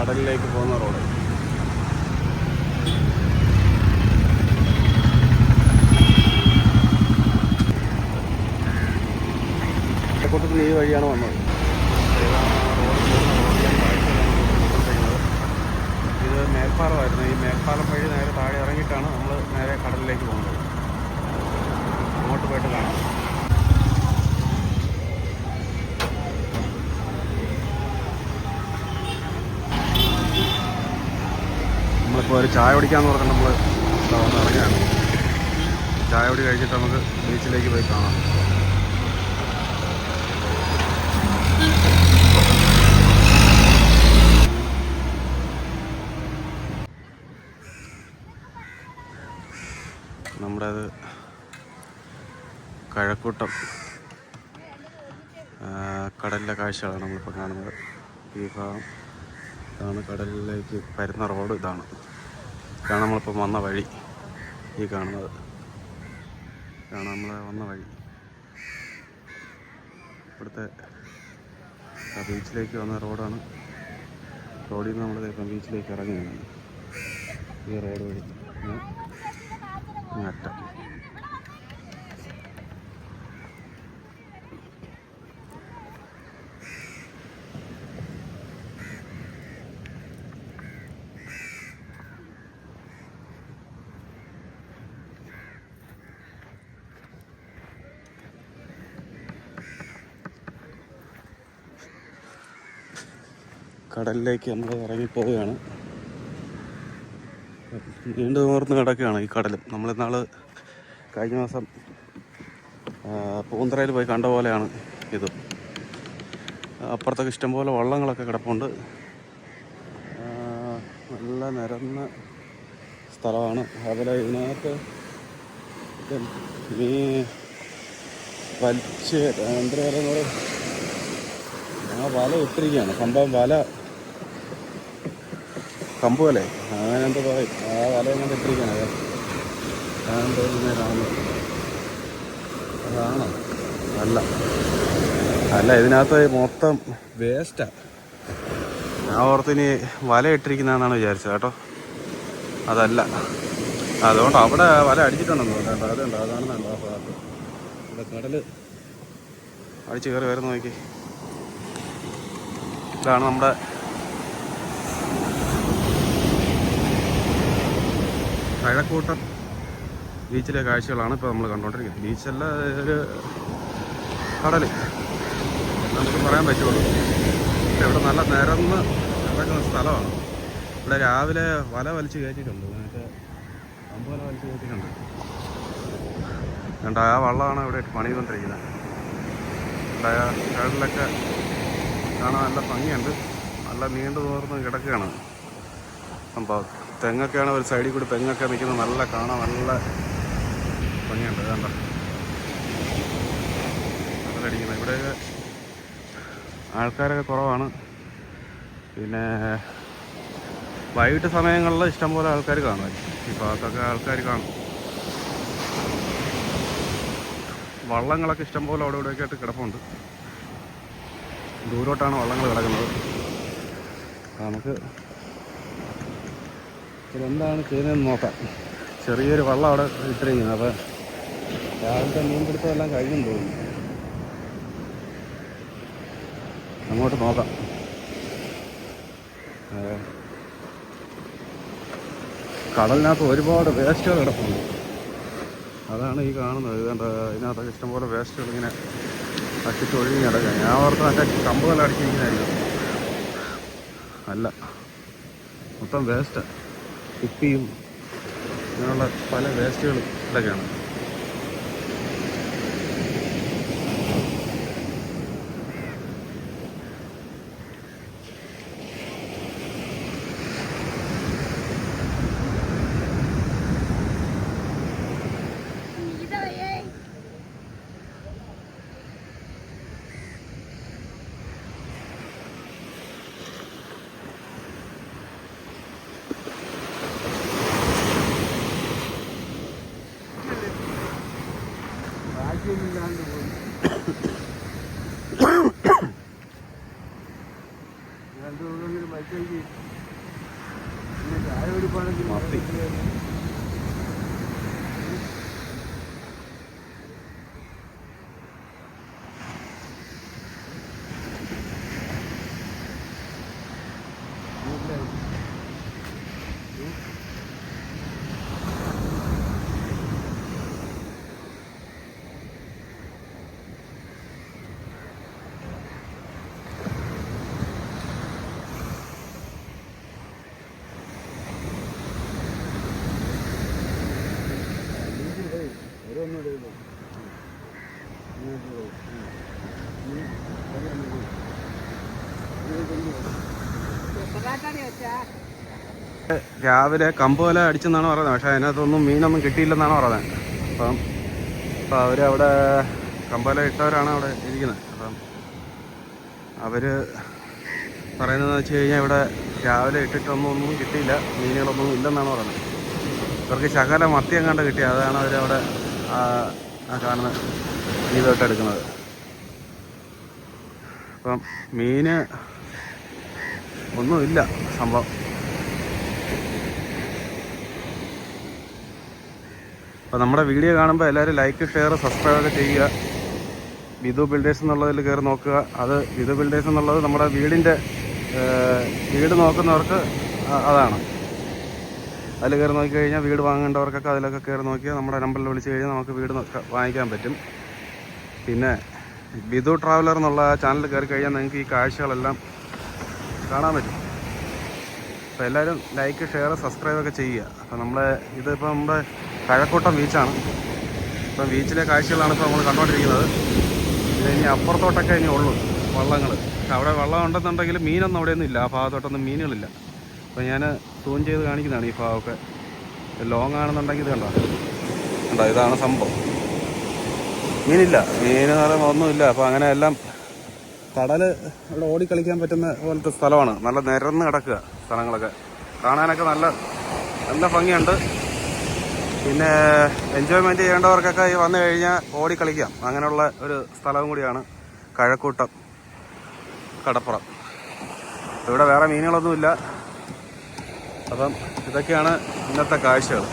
കടലിലേക്ക് പോകുന്ന റോഡ്. കൂട്ടത്തിൽ ഈ വഴിയാണ് വന്നത്. ഇത് മേൽപ്പാലമായിരുന്നു. ഈ മേൽപ്പാലം വഴി നേരെ താഴെ ഇറങ്ങിയിട്ടാണ് നമ്മൾ നേരെ കടലിലേക്ക് പോകുന്നത്. അങ്ങോട്ട് പോയിട്ട് കാണാം. നമ്മളിപ്പോൾ ഒരു ചായ കുടിക്കാന്ന് പറഞ്ഞാൽ നമ്മൾ വന്ന് ഇറങ്ങിയാണ് ചായ കുടി കഴിച്ചിട്ട് നമുക്ക് ബീച്ചിലേക്ക് പോയി കാണാം. നമ്മുടെ അത് കഴക്കൂട്ടം കടലിലെ കാഴ്ചകളാണ് നമ്മളിപ്പോൾ കാണുന്നത്. ഈ ഭാഗം ഇതാണ് കടലിലേക്ക് വരുന്ന റോഡ് ഇതാണ്. ഇതാണ് നമ്മളിപ്പോൾ വന്ന വഴി. ഈ കാണുന്നത്. ഇതാണ് നമ്മൾ വന്ന വഴി. ഇവിടുത്തെ ബീച്ചിലേക്ക് വന്ന റോഡാണ്. റോഡിൽ നിന്ന് നമ്മൾ ഇപ്പം ബീച്ചിലേക്ക് ഇറങ്ങി ഈ റോഡ് വഴി. അറ്റം. കടലിലേക്ക് നമ്മൾ ഇറങ്ങിപ്പോവുകയാണ്. നീണ്ടു നിവർന്ന് കിടക്കുകയാണ് ഈ കടലും. നമ്മളിന്നാൾ കഴിഞ്ഞ മാസം പൂന്തറയിൽ പോയി കണ്ട പോലെയാണ് ഇത്. അപ്പുറത്തൊക്കെ ഇഷ്ടംപോലെ വള്ളങ്ങളൊക്കെ കിടപ്പുണ്ട്. നല്ല നിരന്ന സ്ഥലമാണ്. അതുപോലെ ഇതിനകത്ത് ഇത് ഈ വലിച്ച് എന്താ പറയുന്നത് ആ വല ഇട്ടിരിക്കുകയാണ്. സംഭവം വല കമ്പ് വലേ അങ്ങനെ പറയും? ആ വല എങ്ങനെ ഇട്ടിരിക്കുകയാണ് അതെ അതെന്തോ ഇങ്ങനെ കാണുന്നത് അതാണോ? അല്ല. അല്ല ഇതിനകത്ത് മൊത്തം വേസ്റ്റാ. ഞാൻ ഓർത്തിനി വല ഇട്ടിരിക്കുന്നതെന്നാണ് വിചാരിച്ചത് കേട്ടോ. അതല്ല. അതുകൊണ്ട് അവിടെ വല അടിച്ചിട്ടുണ്ടെന്ന് തോന്നുന്നു അതുണ്ട് അതാണ് നല്ല ഇവിടെ കടൽ അടിച്ച് കയറി വരുന്ന നോക്കി. ഇതാണ് നമ്മുടെ കഴക്കൂട്ടം ബീച്ചിലെ കാഴ്ചകളാണ് ഇപ്പോൾ നമ്മൾ കണ്ടുകൊണ്ടിരിക്കുന്നത് ബീച്ചല്ല ഒരു കടൽ നമുക്ക് പറയാൻ പറ്റുള്ളൂ. ഇവിടെ നല്ല നിരന്ന് കിടക്കുന്ന സ്ഥലമാണ്. ഇവിടെ രാവിലെ വല വലിച്ചു കയറ്റിയിട്ടുണ്ട്. മറ്റേ അമ്പല വലിച്ചു കയറ്റിയിട്ടുണ്ട്. കണ്ട ആ വള്ളമാണ് ഇവിടെ പണി ചെയ്തുകൊണ്ടിരിക്കുന്നത് കടലിലൊക്കെ കാണാൻ നല്ല ഭംഗിയുണ്ട്. നല്ല നീണ്ടു തോർന്ന് കിടക്കുകയാണ് സംഭവം. തെങ്ങൊക്കെയാണ് ഒരു സൈഡിൽ കൂടി തെങ്ങൊക്കെ നിൽക്കുന്നത്. നല്ല കാണാം നല്ല ഭംഗിയുണ്ട്. കണ്ട നല്ലടിക്കുന്നത് ഇവിടെ ആൾക്കാരൊക്കെ കുറവാണ്. പിന്നെ വൈകിട്ട് സമയങ്ങളിൽ ഇഷ്ടംപോലെ ആൾക്കാർ കാണും. ഈ ഭാഗത്തൊക്കെ ആൾക്കാർ കാണും. വള്ളങ്ങളൊക്കെ ഇഷ്ടംപോലെ അവിടെ ഇവിടെയൊക്കെ ആയിട്ട് കിടപ്പുണ്ട്. ദൂരോട്ടാണ് വള്ളങ്ങൾ കിടക്കുന്നത്. നമുക്ക് ഇതെന്താണ് ചെയ്യുന്നതെന്ന് നോക്കാം. ചെറിയൊരു വള്ളം അവിടെ ഇട്ടിരിക്കുന്നത് അപ്പോൾ രാവിലത്തെ മീൻപിടുത്തം എല്ലാം കഴിഞ്ഞെന്ന് തോന്നുന്നു. അങ്ങോട്ട് നോക്കാം. കടലിനകത്ത് ഒരുപാട് വേസ്റ്റുകൾ കിടപ്പുണ്ട്. അതാണ് ഈ കാണുന്നത്. ഇതുകൊണ്ട് ഇതിനകത്തൊക്കെ ഇഷ്ടംപോലെ വേസ്റ്റുകൾ ഇങ്ങനെ അട്ടിട്ട് ഒഴുകി കിടക്കുക ഞാൻ ഓർത്ത് അതിന്റെ കമ്പുകൾ അടിച്ചിരിക്കുന്നതായിരിക്കും അല്ല മൊത്തം വേസ്റ്റ്. കുപ്പിയും അങ്ങനെയുള്ള പല വേസ്റ്റുകളും ഇതൊക്കെയാണ്. രാവിലെ കമ്പ് വല അടിച്ചെന്നാണ് പറയുന്നത്. പക്ഷെ അതിനകത്തൊന്നും മീനൊന്നും കിട്ടിയില്ലെന്നാണ് പറയുന്നത്. അപ്പം അപ്പം അവരവിടെ കമ്പല ഇട്ടവരാണ് അവിടെ ഇരിക്കുന്നത്. അപ്പം അവർ പറയുന്നതെന്ന് വെച്ച് കഴിഞ്ഞാൽ ഇവിടെ രാവിലെ ഇട്ടിട്ടൊന്നും ഒന്നും കിട്ടിയില്ല. മീനുകളൊന്നും ഇല്ലെന്നാണ് പറയുന്നത്. ഇവർക്ക് ശകല മത്തിയം കണ്ട് കിട്ടി. അതാണ് അവരവിടെ ആ ഇതൊട്ട് എടുക്കുന്നത്. അപ്പം മീന് ഒന്നുമില്ല സംഭവം. അപ്പം നമ്മുടെ വീഡിയോ കാണുമ്പോൾ എല്ലാവരും ലൈക്ക് ഷെയർ സബ്സ്ക്രൈബ് ഒക്കെ ചെയ്യുക. വിധു ബിൽഡേഴ്സ് എന്നുള്ളതിൽ കയറി നോക്കുക. അത് വിധു ബിൽഡേഴ്സ് എന്നുള്ളത് നമ്മുടെ വീടിന്റെ വീട് നോക്കുന്നവർക്ക് അതാണ്. അതിൽ കയറി നോക്കിക്കഴിഞ്ഞാൽ വീട് വാങ്ങേണ്ടവർക്കൊക്കെ അതിലൊക്കെ കയറി നോക്കിയാൽ നമ്മുടെ നമ്പറിൽ വിളിച്ച് കഴിഞ്ഞാൽ നമുക്ക് വീട് വാങ്ങിക്കാൻ പറ്റും. പിന്നെ ബിദു ട്രാവലർ എന്നുള്ള ചാനൽ കയറി കഴിഞ്ഞാൽ നിങ്ങൾക്ക് ഈ കാഴ്ചകളെല്ലാം കാണാൻ പറ്റും. അപ്പോൾ എല്ലാവരും ലൈക്ക് ഷെയർ സബ്സ്ക്രൈബ് ഒക്കെ ചെയ്യുക. അപ്പോൾ നമ്മളെ ഇതിപ്പോൾ നമ്മുടെ കഴക്കൂട്ടം ബീച്ചാണ് ഇപ്പം ബീച്ചിലെ കാഴ്ചകളാണ് ഇപ്പോൾ നമ്മൾ കണ്ടുകൊണ്ടിരിക്കുന്നത് പിന്നെ ഇനി അപ്പുറത്തോട്ടൊക്കെ ഇനി ഉള്ളൂ വള്ളങ്ങൾ അവിടെ വള്ളം ഉണ്ടെന്നുണ്ടെങ്കിൽ മീനൊന്നും അവിടെയൊന്നും ഇല്ല. ആ ഭാഗത്തോട്ടൊന്നും മീനുകളില്ല. അപ്പോൾ ഞാൻ സൂം ചെയ്ത് കാണിക്കുന്നതാണ് ഈ ഭാഗമൊക്കെ. ലോങ് ആണെന്നുണ്ടെങ്കിൽ ഇത് കണ്ടോ? കണ്ടോ? ഇതാണ് സംഭവം. മീനില്ല. മീൻ എന്ന് ഒന്നുമില്ല. അപ്പോൾ അങ്ങനെ എല്ലാം കടൽ ഇവിടെ ഓടിക്കളിക്കാൻ പറ്റുന്ന പോലത്തെ സ്ഥലമാണ്. നല്ല നിരന്ന് കിടക്കുക സ്ഥലങ്ങളൊക്കെ. കാണാനൊക്കെ നല്ല നല്ല ഭംഗിയുണ്ട്. പിന്നെ എൻജോയ്മെന്റ് ചെയ്യേണ്ടവർക്കൊക്കെ ഈ വന്നു കഴിഞ്ഞാൽ ഓടിക്കളിക്കാം അങ്ങനെയുള്ള ഒരു സ്ഥലവും കൂടിയാണ് കഴക്കൂട്ടം കടപ്പുറം. ഇവിടെ വേറെ മീനുകളൊന്നുമില്ല. അപ്പം ഇതൊക്കെയാണ് ഇന്നത്തെ കാഴ്ചകൾ.